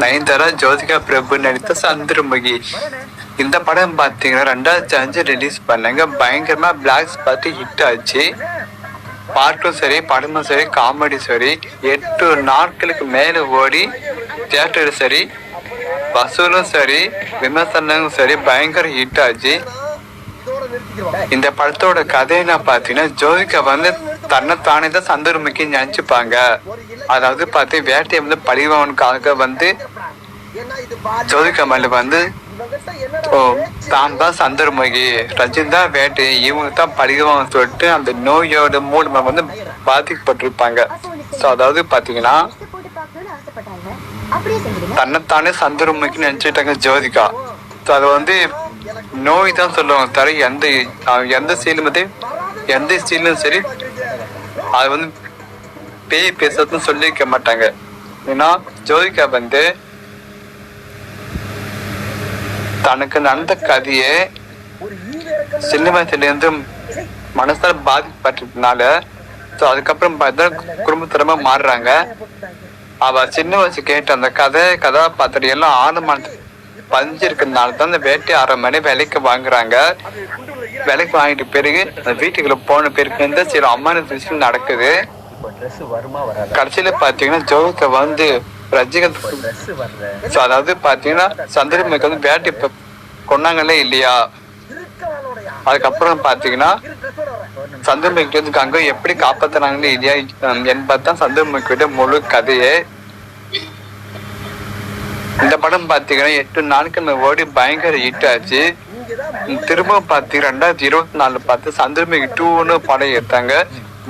நயன்தாரா ஜோதிகா பிரபு நடித்த சந்திரமுகி. இந்த படம் பார்த்தீங்கன்னா ரெண்டாயிரத்தி அஞ்சு ரிலீஸ் பண்ணாங்க. பயங்கரமா பிளாக்ஸ் பார்த்து ஹிட் ஆச்சு. பாட்டும் சரி படமும் சரி காமெடி சரி எட்டு நாட்களுக்கு மேல ஓடி தியேட்டர் சரி வசூலும் சரி விமர்சனமும் சரி பயங்கர ஹிட் ஆச்சு. இந்த படத்தோட கதை என்ன பார்த்தீங்கன்னா ஜோதிகா வந்து தன்னைத்தானே தான் சந்தர்முக்கி நினைச்சுப்பாங்க. அதாவது பார்த்து வேட்டையை வந்து பழிவனுக்காக வந்து ஜோதிகா வந்து ஓ தான் தான் சந்தர்முகி ரஜினி தான் வேட்டை இவங்க தான் பழிவன் சொல்லிட்டு அந்த நோயோட மூலமா வந்து பாதிக்கப்பட்டிருப்பாங்க. ஸோ அதாவது பார்த்தீங்கன்னா தன்னைத்தானே சந்தர்முக்கி நினைச்சிட்டாங்க ஜோதிகா. ஸோ அது வந்து நோய் தான் சொல்லுவாங்க தவிர எந்த எந்த சீலும் எந்த சீலும் சரி அது வந்து பேய் பேசுறதுன்னு சொல்லிக்க மாட்டாங்க. ஏன்னா ஜோதிகா வந்து தனக்கு நடந்த கதையை சின்ன வயசுலேருந்து மனசால பாதிக்கப்பட்டதுனால ஸோ அதுக்கப்புறம் பார்த்தா குடும்பத்திறமா மாறுறாங்க. அவ சின்ன வயசு கேட்ட அந்த கதை கதாபாத்திரம் எல்லாம் ஆழமான பதிஞ்சு இருக்கிறதுனால தான் அந்த வேட்டை அரை மணி விலைக்கு வாங்குறாங்க. விலைக்கு வாங்கிட்டு பிறகு அந்த வீட்டுக்குள்ள போன பிறகு வந்து சில அம்மான விஷயம் நடக்குது. வருமா கடைசியில பாத்தீங்கன்னா ஜோதிகா வந்து ரஜினிகாந்த் ஸோ அதாவது பாத்தீங்கன்னா சந்திரமுகி வந்து வேட்டை கொண்டாங்களே இல்லையா? அதுக்கப்புறம் பாத்தீங்கன்னா சந்திரமுகி வந்து கங்கை எப்படி காப்பாத்துறாங்களே இல்லையா? என்பதுதான் சந்திரமுகியோட முழு கதையே. இந்த படம் பாத்தீங்கன்னா எட்டு நாட்கள் ஓடி பயங்கர ஹிட் ஆச்சு. திரும்ப பாத்தீங்க ரெண்டாயிரத்தி இருபத்தி நாலு பார்த்து சந்திரமுகி டூன்னு படம் எடுத்தாங்க.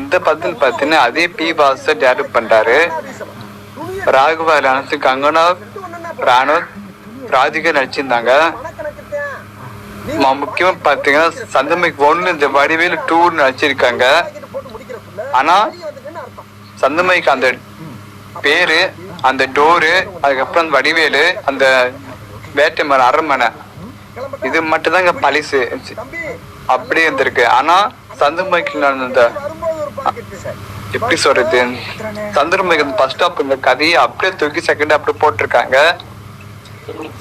இந்த படத்தில் பார்த்தீங்கன்னா அதே பி பாஸ் டேரக்ட் பண்ணுறாரு ராகவா லானஸ் கங்கனா ராணவ் ராதிகா நடிச்சிருந்தாங்க. முக்கியம் முக்கியமா பாத்தீங்கன்னா சந்தமிக்கு இந்த வடிவேலு டூர் நடிச்சிருக்காங்க. ஆனால் சந்தமைக்கு அந்த பேரு அந்த டோரு அதுக்கப்புறம் அந்த வடிவேலு அந்த வேட்டை மரம் அரண்மனை. இது மட்டும்தான் இங்க பழிசு. அப்படி இருந்திருக்கு. ஆனா நான் இந்த எப்படி சொல்றது? அந்த ஃபர்ஸ்ட் ஸ்டாப் இந்த கதையை அப்படியே தூக்கி செகண்ட் அப்படியே போட்டிருக்காங்க.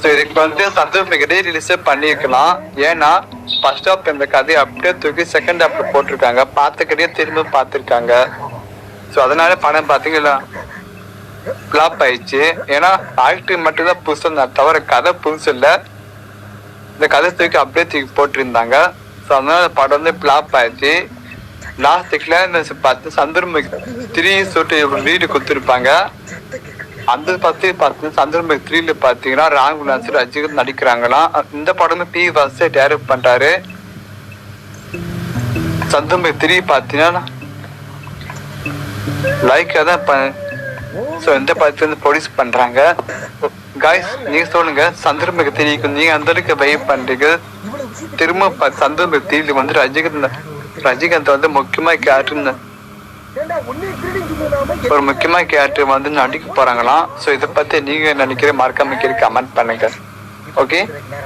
ஸோ இதுக்கு வந்து சந்திரமுகி ரிலீஸே பண்ணியிருக்கலாம். ஏன்னா ஃபர்ஸ்ட் ஸ்டாப் இந்த கதையை அப்படியே தூக்கி செகண்ட் அப்படி போட்டிருக்காங்க. பார்த்துக்கிட்டே திரும்ப பார்த்துருக்காங்க. ஸோ அதனால படம் பார்த்தீங்களா? ஃப்ளாப் ஆயிடுச்சு. ஏன்னா ஆக்டிங் மட்டும்தான் புதுசு இருந்தா தவிர கதை புதுசு இல்லை. இந்த கதை தூக்கி அப்படியே தூக்கி போட்டிருந்தாங்க. ஸோ அதனால படம் வந்து ஃப்ளாப் ஆயிடுச்சு. லாஸ்ட்டுக்குல இந்த பார்த்து சந்திரமுகி த்ரீ சொல்லிட்டு வீடு கொடுத்துருப்பாங்க. அந்த பத்தி பார்த்து சந்திரமுகி த்ரீல பார்த்தீங்கன்னா ராம் விலாஸ் ரஜினிகாந்த் நடிக்கிறாங்களாம். இந்த படம் பி வாச டேரக்ட் பண்றாரு. சந்திரமுகி த்ரீ பார்த்தீங்கன்னா லைக்காக தான் ஸோ இந்த படத்துல இருந்து ப்ரொடியூஸ் பண்றாங்க. காய்ஸ் நீங்க சொல்லுங்க சந்திரமுகி த்ரீக்கு நீங்க அந்த அளவுக்கு வெயிட் பண்றீங்க. திரும்ப ப- சந்திரமுகி வந்து ரஜினிகாந்த் ரஜினிகாந்த் வந்து முக்கியமா கேரக்டர் ஒரு முக்கியமா கேரக்டர் வந்து நடிக்க போறாங்களாம். ஸோ இதை பத்தி நீங்க நினைக்கிற மறக்காம கீழே கமெண்ட் பண்ணுங்க. ஓகே